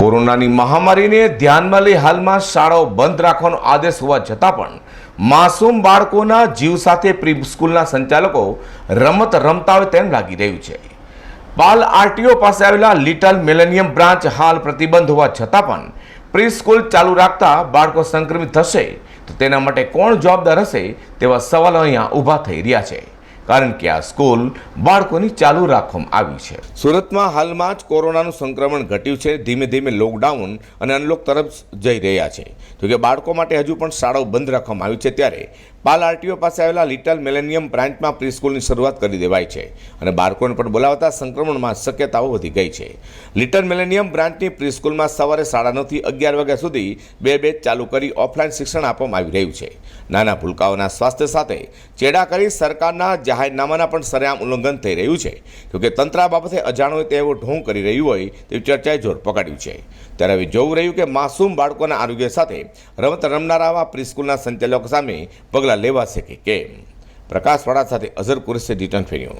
કોરોનાની મહામારીને ધ્યાનમાં લઈ હાલમાં શાળાઓ બંધ રાખવાનો આદેશ હોવા છતાં પણ માસૂમ બાળકોના જીવ સાથે પ્રી સ્કૂલના સંચાલકો રમત રમતા હોય તેમ લાગી રહ્યું છે. પાલ આરટીઓ પાસે આવેલા લિટલ મિલેનિયમ બ્રાન્ચ હાલ પ્રતિબંધ હોવા છતાં પણ પ્રી સ્કૂલ ચાલુ રાખતા બાળકો સંક્રમિત થશે તો તેના માટે કોણ જવાબદાર હશે તેવા સવાલો અહીંયા ઊભા થઈ રહ્યા છે. કારણ કે આ સ્કૂલ બાળકોની ચાલુ રાખવામાં આવી છે. સુરતમાં હાલમાં જ કોરોનાનું સંક્રમણ ઘટ્યું છે. ધીમે ધીમે લોકડાઉન અને અનલોક તરફ જઈ રહ્યા છે. જોકે બાળકો માટે હજુ પણ શાળાઓ બંધ રાખવામાં આવી છે ત્યારે પાલ આરટીઓ પાસે આવેલા લિટલ મિલેનિયમ બ્રાન્ચમાં પ્રીસ્કૂલની શરૂઆત કરી દેવાઈ છે અને બાળકોને પણ બોલાવતા સંક્રમણમાં શક્યતાઓ વધી ગઈ છે. લિટલ મિલેનિયમ બ્રાન્ચની પ્રીસ્કૂલમાં સવારે સાડા નવથી અગિયાર વાગ્યા સુધી બે બેચ ચાલુ કરી ઓફલાઈન શિક્ષણ આપવામાં આવી રહ્યું છે. નાના ભૂલકાઓના સ્વાસ્થ્ય સાથે ચેડા કરી સરકારના જાહેરનામાના પણ સરેઆમ ઉલ્લંઘન થઈ રહ્યું છે. જોકે તંત્ર બાબતે અજાણ હોય તેવો ઢોંગ કરી રહ્યું હોય તેવી ચર્ચાએ જોર પકડ્યું છે. ત્યારે હવે જોવું રહ્યું કે માસૂમ બાળકોના આરોગ્ય સાથે રમત રમનારા આવા પ્રીસ્કૂલના સંચાલકો સામે પગલાં લેવાશે કે કેમ? પ્રકાશવાળા સાથે અઝર કુરેશે રિટર્ન ફેર્યું.